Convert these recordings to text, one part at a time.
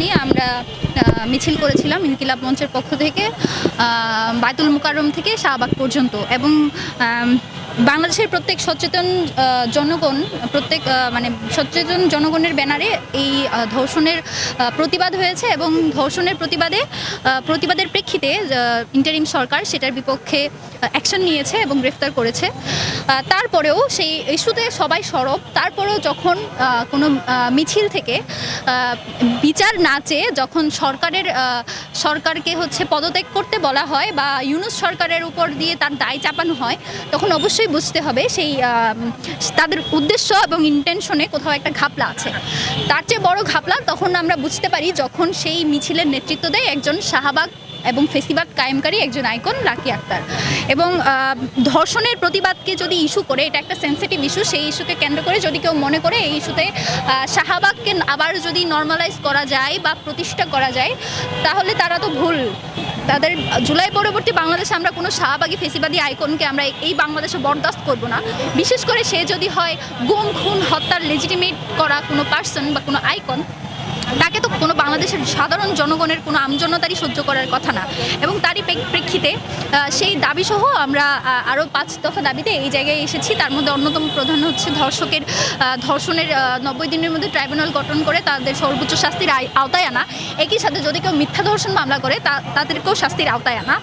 নিয়ে আমরা মিছিল করেছিলাম ইনকিলাব মঞ্চের পক্ষ থেকে বায়তুল মুকাররম থেকে শাহবাগ পর্যন্ত এবং বাংলাদেশের প্রত্যেক সচেতন জনগণ, প্রত্যেক মানে সচেতন জনগণের ব্যানারে এই ধর্ষণের প্রতিবাদ হয়েছে এবং ধর্ষণের প্রতিবাদে প্রতিবাদের প্রেক্ষিতে ইন্টারিম সরকার সেটার বিপক্ষে অ্যাকশন নিয়েছে এবং গ্রেফতার করেছে। তারপরেও সেই ইস্যুতে সবাই সরব। তারপরেও যখন কোনো মিছিল থেকে বিচার না চেয়ে যখন সরকারের সরকারকে হচ্ছে পদত্যাগ করতে বলা হয় বা ইউনুস সরকারের উপর দিয়ে তার দায় চাপানো হয়, তখন অবশ্যই বুঝতে হবে সেই তাদের উদ্দেশ্য এবং ইন্টেনশনে কোথাও একটা ঘাপলা আছে। তার চেয়ে বড় ঘাপলা তখন আমরা বুঝতে পারি যখন সেই মিছিলের নেতৃত্ব দেয় একজন শাহবাগ এবং ফেসিবাদ কায়েমকারী একজন আইকন লাকি আক্তার। এবং ধর্ষণের প্রতিবাদকে যদি ইস্যু করে, এটা একটা সেন্সিটিভ ইস্যু সেই ইস্যুকে কেন্দ্র করে যদি কেউ মনে করে, এই ইস্যুতে শাহবাগকে আবার যদি নর্মালাইজ করা যায় বা প্রতিষ্ঠা করা যায়, তাহলে তারা তো ভুল। তাদের জুলাই পরবর্তী বাংলাদেশে আমরা কোনো শাহবাগী ফেসিবাদী আইকনকে আমরা এই বাংলাদেশে বরদাস্ত করব না। বিশেষ করে সে যদি হয় গুম, খুন, হত্যার লেজিটিমেট করা কোনো পার্সন বা কোনো আইকন তাকে তো কোনো বাংলাদেশের সাধারণ জনগণের কোনো আমজনতারই সহ্য করার কথা না। এবং তারই প্রেক্ষিতে সেই দাবিসহ আমরা আরও পাঁচ দফা দাবিতে এই জায়গায় এসেছি। তার মধ্যে অন্যতম প্রধান হচ্ছে ধর্ষকের ধর্ষণের নব্বই দিনের মধ্যে ট্রাইব্যুনাল গঠন করে তাদের সর্বোচ্চ শাস্তির আওতায় আনা। একই সাথে যদি কেউ মিথ্যা ধর্ষণ মামলা করে, তা তাদেরকেও শাস্তির আওতায় আনা।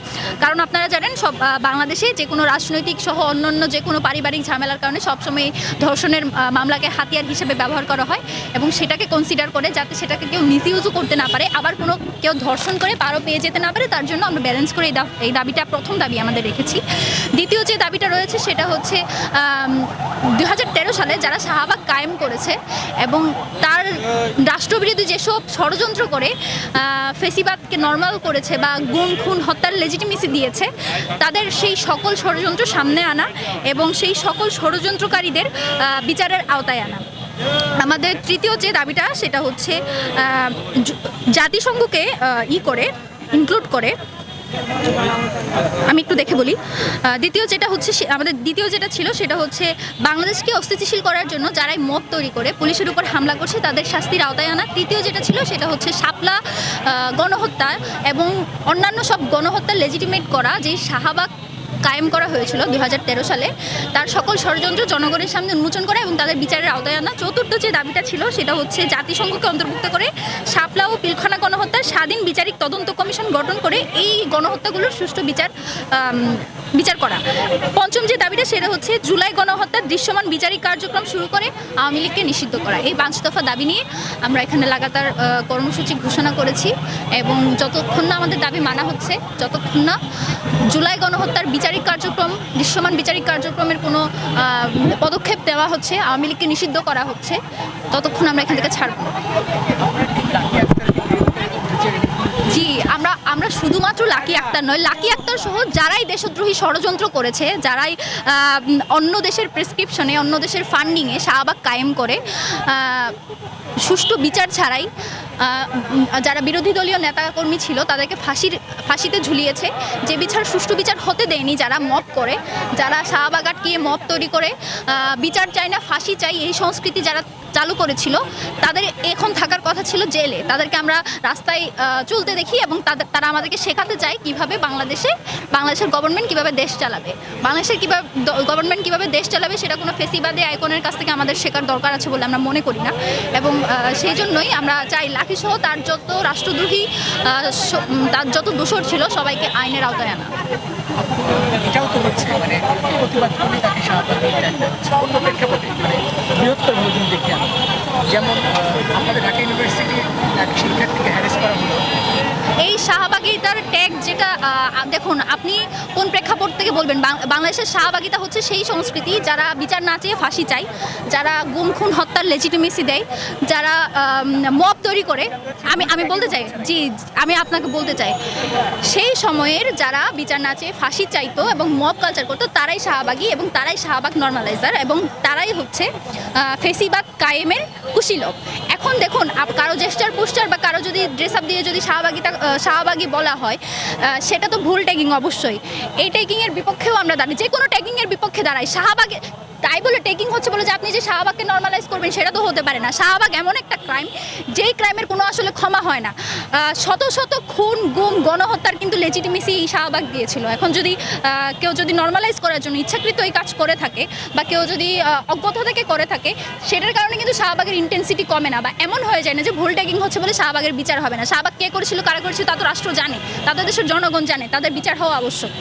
কারণ আপনারা জানেন, সব বাংলাদেশে যে কোনো রাজনৈতিক সহ অন্যান্য যে কোনো পারিবারিক ঝামেলার কারণে সবসময় ধর্ষণের মামলাকে হাতিয়ার হিসেবে ব্যবহার করা হয় এবং সেটাকে কনসিডার করে যাতে সেটাকে কেউ মিসইউজও করতে না পারে, আবার কোনো কেউ ধর্ষণ করে পারও পেয়ে যেতে না পারে, তার জন্য আমরা ব্যালেন্স করে এই দাবিটা, প্রথম দাবি আমাদের রেখেছি। দ্বিতীয় যে দাবিটা রয়েছে, সেটা হচ্ছে দু হাজার তেরো সালে যারা শাহবাগ কায়েম করেছে এবং তার রাষ্ট্রবিরোধী যেসব ষড়যন্ত্র করে ফেসিবাদকে নর্মাল করেছে বা গুম, খুন, হত্যার লেজিটিমেসি দিয়েছে, তাদের সেই সকল ষড়যন্ত্র সামনে আনা এবং সেই সকল ষড়যন্ত্রকারীদের বিচারের আওতায় আনা। আমাদের তৃতীয় যে দাবিটা সেটা হচ্ছে জাতিসংঘকে ই করে ইনক্লুড করে আমি একটু দেখে বলি দ্বিতীয় যেটা হচ্ছে আমাদের দ্বিতীয় যেটা ছিল সেটা হচ্ছে বাংলাদেশকে অস্থিতিশীল করার জন্য যারাই মত তৈরি করে পুলিশের উপর হামলা করছে তাদের শাস্তির আওতায় আনা। তৃতীয় যেটা ছিল সেটা হচ্ছে আহ, গণহত্যা এবং অন্যান্য সব গণহত্যা লেজিটিমেট করা যে শাহবাগ কায়েম করা হয়েছিল দু হাজার তেরো সালে। তার সকল ষড়যন্ত্র জনগণের সামনে উন্মোচন করা এবং তাদের বিচারের আওতায় আনা। চতুর্থ যে দাবিটা ছিল, সেটা হচ্ছে জাতিসংঘকে অন্তর্ভুক্ত করে শাপলা ও পিলখানা গণহত্যার স্বাধীন বিচারিক তদন্ত কমিশন গঠন করে এই গণহত্যাগুলোর সুষ্ঠু বিচার বিচার করা। পঞ্চম যে দাবিটা সেটা হচ্ছে জুলাই গণহত্যার দৃশ্যমান বিচারিক কার্যক্রম শুরু করে আওয়ামী লীগকে নিষিদ্ধ করা। এই পাঁচ দফা দাবি নিয়ে আমরা এখানে লাগাতার কর্মসূচি ঘোষণা করেছি এবং যতক্ষণ না আমাদের দাবি মানা হচ্ছে যতক্ষণ না জুলাই গণহত্যার বিচারিক কার্যক্রম দৃশ্যমান বিচারিক কার্যক্রমের কোনো পদক্ষেপ দেওয়া হচ্ছে আওয়ামী লীগকে নিষিদ্ধ করা হচ্ছে ততক্ষণ আমরা এখান থেকে ছাড়ব জি আমরা শুধুমাত্র লাকি আক্তার নয়, লাকি আক্তার সহ যারাই দেশদ্রোহী ষড়যন্ত্র করেছে, যারাই অন্য দেশের প্রেসক্রিপশনে অন্য দেশের ফান্ডিংয়ে শাহবাগ কায়েম করে সুষ্ঠু বিচার ছাড়াই যারা বিরোধী দলীয় নেতাকর্মী ছিল, তাদেরকে ফাঁসির, ফাঁসিতে ঝুলিয়েছে। যে বিচার, সুষ্ঠু বিচার হতে দেয়নি যারা মপ করে, যারা শাহবাগ আটকিয়ে মপ তৈরি করে বিচার চায় না, ফাঁসি চাই এই সংস্কৃতি যারা চালু করেছিল, তাদের এখন থাকার কথা ছিল জেলে। তাদেরকে আমরা রাস্তায় চলতে দেখি এবং তাদের তারা আমাদেরকে শেখাতে চায় কীভাবে বাংলাদেশে, বাংলাদেশের গভর্নমেন্ট কীভাবে দেশ চালাবে। বাংলাদেশের কীভাবে গভর্নমেন্ট কীভাবে দেশ চালাবে সেটা কোনো ফেসিবাদে আইকনের কাছ থেকে আমাদের শেখার দরকার আছে বলে আমরা মনে করি না। এবং সেই জন্যই আমরা চাই লাকি সহ তার যত রাষ্ট্রদ্রোহী তার যত দোষর ছিল সবাইকে আইনের আওতায় আনা। এটাও তো হচ্ছে মানে প্রতিবাদ করে তাকে সাহায্য করতে হচ্ছে অন্য প্রেক্ষাপটে মানে বৃহত্তর যদি দেখি আমরা যেমন আমাদের ঢাকা ইউনিভার্সিটির এক শিক্ষার্থীকে হ্যারেস করা হলো। এই শাহবাগিতার ট্যাগ যেটা দেখুন আপনি কোন প্রেক্ষাপট থেকে বলবেন? বাংলাদেশের শাহবাগিতা হচ্ছে সেই সংস্কৃতি যারা বিচার না চেয়ে ফাঁসি চায় যারা গুম খুন হত্যার লেজিটিমেসি দেয় যারা মব তৈরি করে। আমি আমি বলতে চাই জি আমি আপনাকে বলতে চাই সেই সময়ের যারা বিচার না চেয়ে ফাঁসি চাইতো এবং মব কালচার করতো তারাই শাহবাগী এবং তারাই শাহবাগ নর্মালাইজার এবং তারাই হচ্ছে আহ, ফেসিবাদ কায়েমের কুশীলভ এখন দেখুন কারও জেস্টার পোস্টার বা কারও যদি ড্রেস আপ দিয়ে যদি শাহবাগিতা শাহবাগী বলা হয় সেটা তো ভুল ট্যাগিং অবশ্যই। এই ট্যাগিংয়ের বিপক্ষেও আমরা দাঁড়াই যে কোনো ট্যাগিংয়ের বিপক্ষে দাঁড়াই। শাহবাগে তাই বলে টেকিং হচ্ছে বলে যে আপনি যে শাহবাগকে নর্মালাইজ করবেন, সেটা তো হতে পারে না। শাহবাগ এমন একটা ক্রাইম যেই ক্রাইমের কোনো আসলে ক্ষমা হয় না। শত শত খুন, গুম, গণহত্যার কিন্তু লেজিটিমেসি এই শাহবাগ দিয়েছিল এখন যদি কেউ যদি নর্মালাইজ করার জন্য ইচ্ছাকৃত এই কাজ করে থাকে বা কেউ যদি অজ্ঞতা থেকে করে থাকে, সেটার কারণে কিন্তু শাহবাগের ইন্টেন্সিটি কমে না। বা এমন হয়ে যায় না যে ভুল ট্যাগিং হচ্ছে বলে শাহবাগের বিচার হবে না। শাহবাগ কে করেছিল, কারা করেছিল তা তো রাষ্ট্র জানে, তাদের দেশের জনগণ জানে, তাদের বিচার হওয়া আবশ্যক।